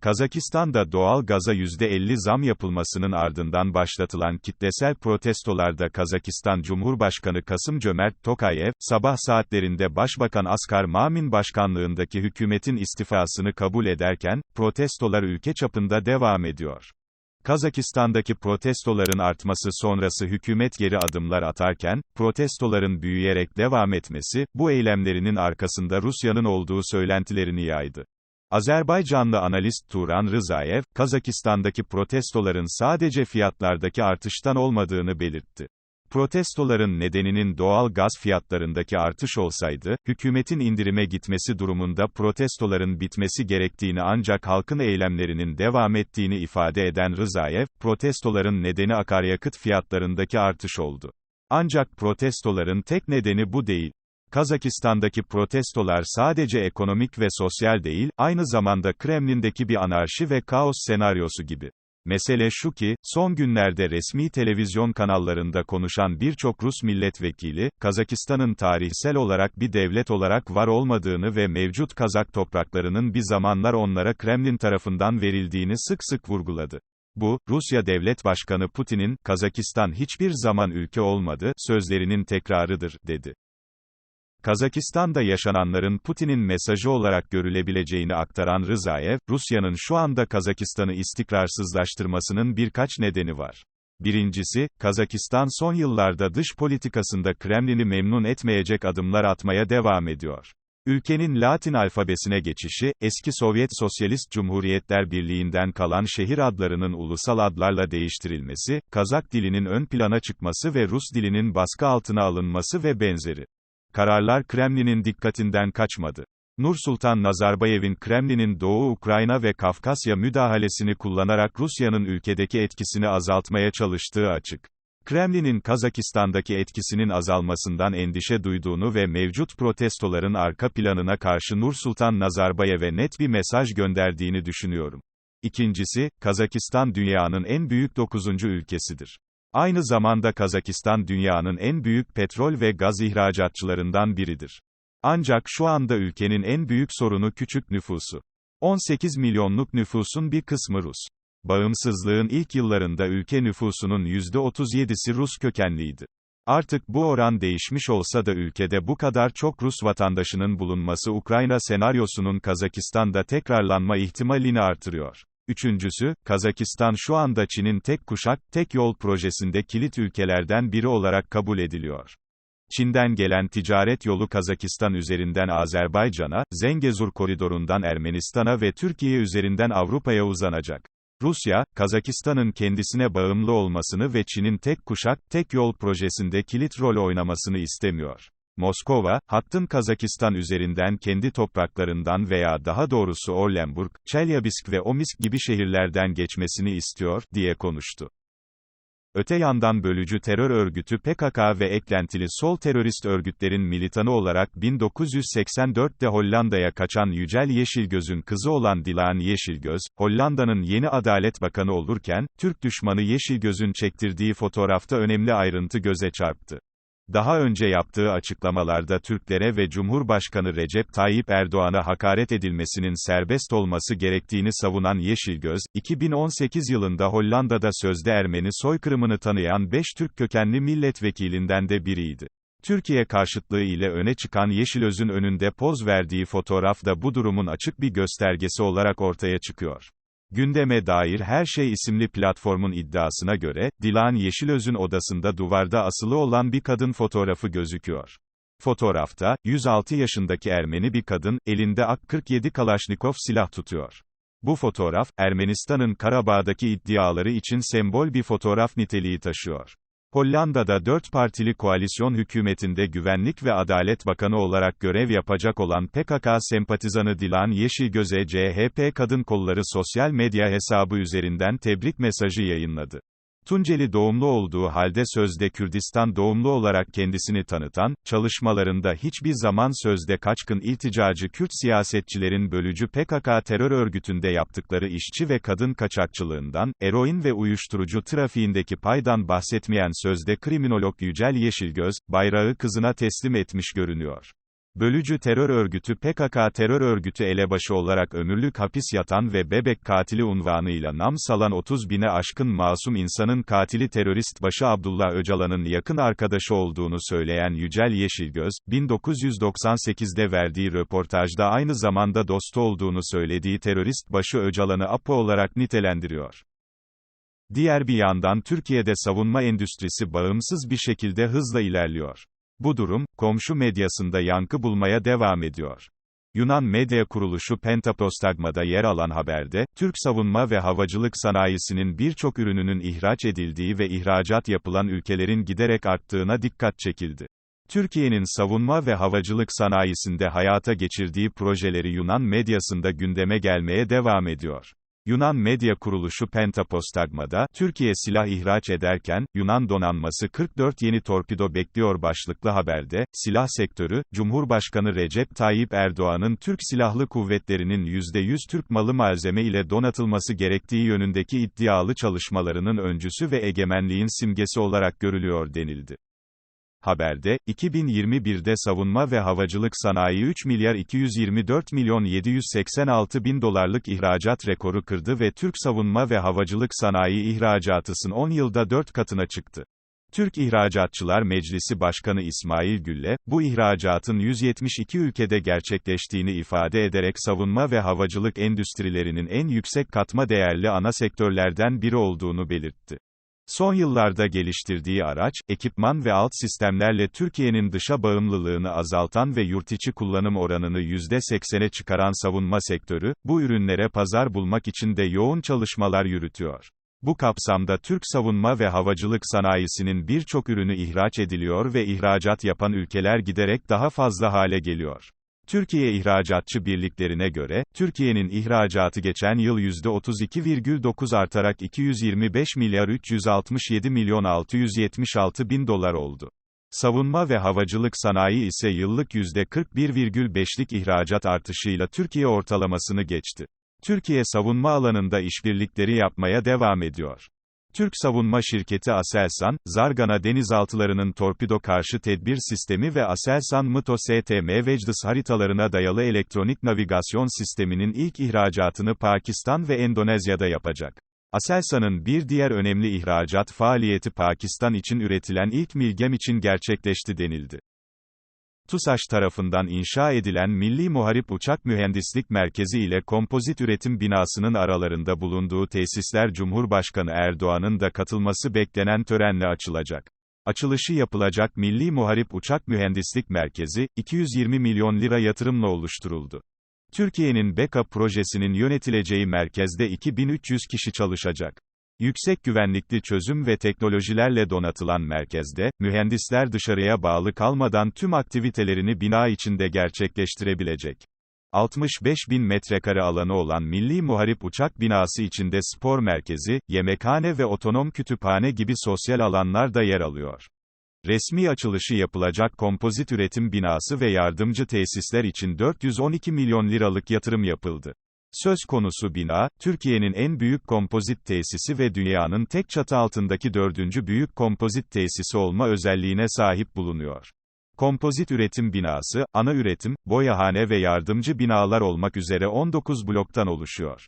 Kazakistan'da doğal gaza %50 zam yapılmasının ardından başlatılan kitlesel protestolarda Kazakistan Cumhurbaşkanı Kasım Cömert Tokayev, sabah saatlerinde Başbakan Askar Mamin başkanlığındaki hükümetin istifasını kabul ederken, protestolar ülke çapında devam ediyor. Kazakistan'daki protestoların artması sonrası hükümet geri adımlar atarken, protestoların büyüyerek devam etmesi, bu eylemlerinin arkasında Rusya'nın olduğu söylentilerini yaydı. Azerbaycanlı analist Turan Rızayev, Kazakistan'daki protestoların sadece fiyatlardaki artıştan olmadığını belirtti. Protestoların nedeninin doğal gaz fiyatlarındaki artış olsaydı, hükümetin indirime gitmesi durumunda protestoların bitmesi gerektiğini ancak halkın eylemlerinin devam ettiğini ifade eden Rızayev, protestoların nedeni akaryakıt fiyatlarındaki artış oldu. Ancak protestoların tek nedeni bu değil. Kazakistan'daki protestolar sadece ekonomik ve sosyal değil, aynı zamanda Kremlin'deki bir anarşi ve kaos senaryosu gibi. Mesele şu ki, son günlerde resmi televizyon kanallarında konuşan birçok Rus milletvekili, Kazakistan'ın tarihsel olarak bir devlet olarak var olmadığını ve mevcut Kazak topraklarının bir zamanlar onlara Kremlin tarafından verildiğini sık sık vurguladı. Bu, Rusya Devlet Başkanı Putin'in, Kazakistan hiçbir zaman ülke olmadı, sözlerinin tekrarıdır, dedi. Kazakistan'da yaşananların Putin'in mesajı olarak görülebileceğini aktaran Rızayev, Rusya'nın şu anda Kazakistan'ı istikrarsızlaştırmasının birkaç nedeni var. Birincisi, Kazakistan son yıllarda dış politikasında Kremlin'i memnun etmeyecek adımlar atmaya devam ediyor. Ülkenin Latin alfabesine geçişi, eski Sovyet Sosyalist Cumhuriyetler Birliği'nden kalan şehir adlarının ulusal adlarla değiştirilmesi, Kazak dilinin ön plana çıkması ve Rus dilinin baskı altına alınması ve benzeri. Kararlar Kremlin'in dikkatinden kaçmadı. Nursultan Nazarbayev'in Kremlin'in Doğu Ukrayna ve Kafkasya müdahalesini kullanarak Rusya'nın ülkedeki etkisini azaltmaya çalıştığı açık. Kremlin'in Kazakistan'daki etkisinin azalmasından endişe duyduğunu ve mevcut protestoların arka planına karşı Nursultan Nazarbayev'e net bir mesaj gönderdiğini düşünüyorum. İkincisi, Kazakistan dünyanın en büyük dokuzuncu ülkesidir. Aynı zamanda Kazakistan dünyanın en büyük petrol ve gaz ihracatçılarından biridir. Ancak şu anda ülkenin en büyük sorunu küçük nüfusu. 18 milyonluk nüfusun bir kısmı Rus. Bağımsızlığın ilk yıllarında ülke nüfusunun %37'si Rus kökenliydi. Artık bu oran değişmiş olsa da ülkede bu kadar çok Rus vatandaşının bulunması Ukrayna senaryosunun Kazakistan'da tekrarlanma ihtimalini artırıyor. Üçüncüsü, Kazakistan şu anda Çin'in tek kuşak, tek yol projesinde kilit ülkelerden biri olarak kabul ediliyor. Çin'den gelen ticaret yolu Kazakistan üzerinden Azerbaycan'a, Zengezur koridorundan Ermenistan'a ve Türkiye üzerinden Avrupa'ya uzanacak. Rusya, Kazakistan'ın kendisine bağımlı olmasını ve Çin'in tek kuşak, tek yol projesinde kilit rol oynamasını istemiyor. Moskova, hattın Kazakistan üzerinden kendi topraklarından veya daha doğrusu Orlenburg, Çelyabisk ve Omisk gibi şehirlerden geçmesini istiyor, diye konuştu. Öte yandan bölücü terör örgütü PKK ve eklentili sol terörist örgütlerin militanı olarak 1984'te Hollanda'ya kaçan Yücel Yeşilgöz'ün kızı olan Dilan Yeşilgöz, Hollanda'nın yeni adalet bakanı olurken, Türk düşmanı Yeşilgöz'ün çektirdiği fotoğrafta önemli ayrıntı göze çarptı. Daha önce yaptığı açıklamalarda Türklere ve Cumhurbaşkanı Recep Tayyip Erdoğan'a hakaret edilmesinin serbest olması gerektiğini savunan Yeşilgöz, 2018 yılında Hollanda'da sözde Ermeni soykırımını tanıyan 5 Türk kökenli milletvekilinden de biriydi. Türkiye karşıtlığı ile öne çıkan Yeşilöz'ün önünde poz verdiği fotoğraf da bu durumun açık bir göstergesi olarak ortaya çıkıyor. Gündeme dair Her Şey isimli platformun iddiasına göre, Dilan Yeşilöz'ün odasında duvarda asılı olan bir kadın fotoğrafı gözüküyor. Fotoğrafta, 106 yaşındaki Ermeni bir kadın, elinde AK-47 Kalaşnikov silah tutuyor. Bu fotoğraf, Ermenistan'ın Karabağ'daki iddiaları için sembol bir fotoğraf niteliği taşıyor. Hollanda'da dört partili koalisyon hükümetinde Güvenlik ve Adalet Bakanı olarak görev yapacak olan PKK sempatizanı Dilan Yeşilgöz'e CHP Kadın Kolları sosyal medya hesabı üzerinden tebrik mesajı yayınladı. Tunceli doğumlu olduğu halde sözde Kürdistan doğumlu olarak kendisini tanıtan, çalışmalarında hiçbir zaman sözde kaçkın ilticacı Kürt siyasetçilerin bölücü PKK terör örgütünde yaptıkları işçi ve kadın kaçakçılığından, eroin ve uyuşturucu trafiğindeki paydan bahsetmeyen sözde kriminolog Yücel Yeşilgöz, bayrağı kızına teslim etmiş görünüyor. Bölücü terör örgütü PKK terör örgütü elebaşı olarak ömürlük hapis yatan ve bebek katili unvanıyla nam salan 30 bine aşkın masum insanın katili terörist başı Abdullah Öcalan'ın yakın arkadaşı olduğunu söyleyen Yücel Yeşilgöz, 1998'de verdiği röportajda aynı zamanda dostu olduğunu söylediği terörist başı Öcalan'ı APO olarak nitelendiriyor. Diğer bir yandan Türkiye'de savunma endüstrisi bağımsız bir şekilde hızla ilerliyor. Bu durum, komşu medyasında yankı bulmaya devam ediyor. Yunan medya kuruluşu Pentaprostagma'da yer alan haberde, Türk savunma ve havacılık sanayisinin birçok ürününün ihraç edildiği ve ihracat yapılan ülkelerin giderek arttığına dikkat çekildi. Türkiye'nin savunma ve havacılık sanayisinde hayata geçirdiği projeleri Yunan medyasında gündeme gelmeye devam ediyor. Yunan medya kuruluşu Pentapostagma'da, Türkiye silah ihraç ederken, Yunan donanması 44 yeni torpido bekliyor başlıklı haberde, silah sektörü, Cumhurbaşkanı Recep Tayyip Erdoğan'ın Türk Silahlı Kuvvetleri'nin %100 Türk malı malzeme ile donatılması gerektiği yönündeki iddialı çalışmalarının öncüsü ve egemenliğin simgesi olarak görülüyor denildi. Haberde, 2021'de savunma ve havacılık sanayi 3 milyar 224 milyon 786 bin dolarlık ihracat rekoru kırdı ve Türk savunma ve havacılık sanayi ihracatısın 10 yılda 4 katına çıktı. Türk İhracatçılar Meclisi Başkanı İsmail Gülle, bu ihracatın 172 ülkede gerçekleştiğini ifade ederek savunma ve havacılık endüstrilerinin en yüksek katma değerli ana sektörlerden biri olduğunu belirtti. Son yıllarda geliştirdiği araç, ekipman ve alt sistemlerle Türkiye'nin dışa bağımlılığını azaltan ve yurtiçi kullanım oranını %80'e çıkaran savunma sektörü, bu ürünlere pazar bulmak için de yoğun çalışmalar yürütüyor. Bu kapsamda Türk savunma ve havacılık sanayisinin birçok ürünü ihraç ediliyor ve ihracat yapan ülkeler giderek daha fazla hale geliyor. Türkiye İhracatçı Birliklerine göre, Türkiye'nin ihracatı geçen yıl %32,9 artarak 225 milyar 367 milyon 676 bin dolar oldu. Savunma ve havacılık sanayi ise yıllık %41,5'lik ihracat artışıyla Türkiye ortalamasını geçti. Türkiye savunma alanında işbirlikleri yapmaya devam ediyor. Türk savunma şirketi Aselsan, Zargana denizaltılarının torpido karşı tedbir sistemi ve Aselsan MITO STM Vecdis haritalarına dayalı elektronik navigasyon sisteminin ilk ihracatını Pakistan ve Endonezya'da yapacak. Aselsan'ın bir diğer önemli ihracat faaliyeti Pakistan için üretilen ilk Milgem için gerçekleşti denildi. TUSAŞ tarafından inşa edilen Milli Muharip Uçak Mühendislik Merkezi ile Kompozit Üretim Binası'nın aralarında bulunduğu tesisler Cumhurbaşkanı Erdoğan'ın da katılması beklenen törenle açılacak. Açılışı yapılacak Milli Muharip Uçak Mühendislik Merkezi, 220 milyon lira yatırımla oluşturuldu. Türkiye'nin BEKA projesinin yönetileceği merkezde 2300 kişi çalışacak. Yüksek güvenlikli çözüm ve teknolojilerle donatılan merkezde, mühendisler dışarıya bağlı kalmadan tüm aktivitelerini bina içinde gerçekleştirebilecek. 65 bin metrekare alanı olan Milli Muharip Uçak binası içinde spor merkezi, yemekhane ve otonom kütüphane gibi sosyal alanlar da yer alıyor. Resmi açılışı yapılacak kompozit üretim binası ve yardımcı tesisler için 412 milyon liralık yatırım yapıldı. Söz konusu bina, Türkiye'nin en büyük kompozit tesisi ve dünyanın tek çatı altındaki dördüncü büyük kompozit tesisi olma özelliğine sahip bulunuyor. Kompozit üretim binası, ana üretim, boyahane ve yardımcı binalar olmak üzere 19 bloktan oluşuyor.